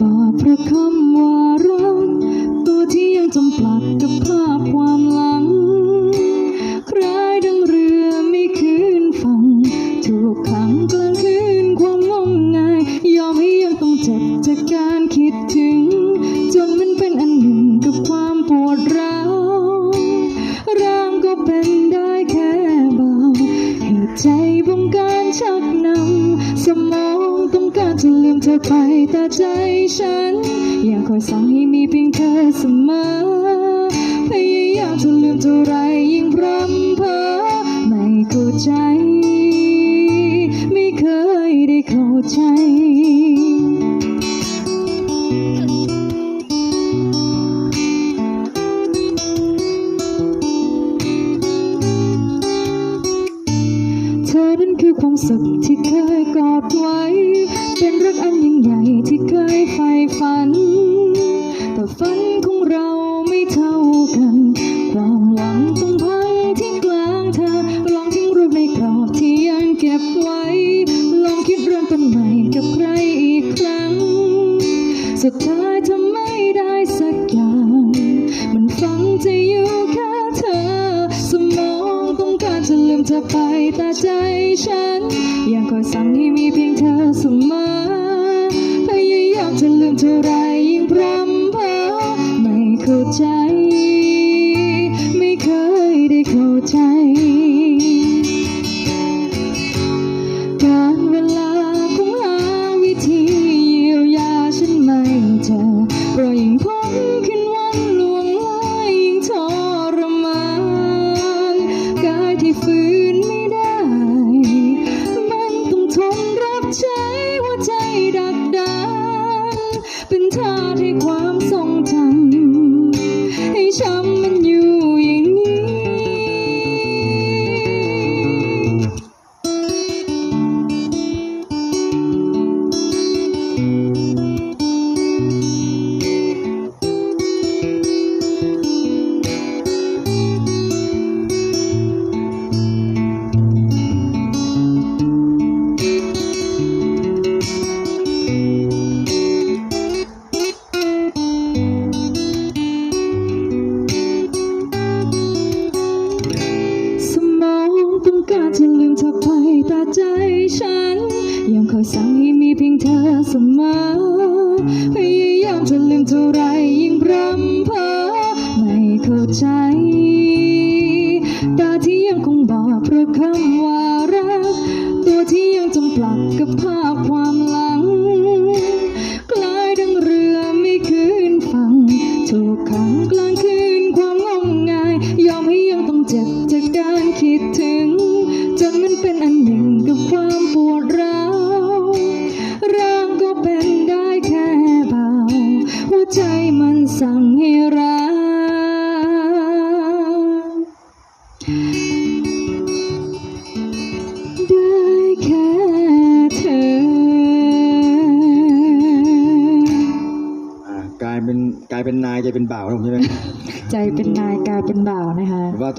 ราะคำว่ารัก ตัวที่ยังจมปลักกับภาพความหลังคล้ายดังเรือไม่คืนฝั่งถูกขังกลางคืนความงมงาย ยอมให้ยังต้องเจ็บจากการคิดถึง จนมันเป็นอันหนึ่งกับความปวดร้าวร่างก็เป็นได้แค่เบาให้ใจบงการชักนำสมอง ลืมเธอไปแต่ใจฉันยังคอยสั่งให้มีเพียงเธอเสมอพยายามจะลืมเท่าไรยิ่งรำเพ้อไม่เข้าใจ ไม่เคยได้เข้าใจเธอนั้นคือความสุข อไปแต่ใจฉัน ยังคอยสั่งให้มีเพียงเธอเสมอพยายามจะลืมเท่าไรยิ่งพรำเพ้อไม่เข้าใจ การจะลืมเธอไปแต่ใจฉัน ยังคอยสั่งให้มีเพียงเธอเสมอพยายามจะลืมเท่าไรยิ่งรำเพอไม่เข้าใจตาที่ยังคงบอดเพราะคำว่ารัก ตัวที่ยังจมปลักกับภาพ ใจมันสั่งให้รักได้แค่เธอ อ่ากลายเป็นกลายเป็นนายจะเป็นบ่าวครับผมใช่ไหมใจเป็นนายกลายเป็นบ่าวนะคะ หรือว่าตอน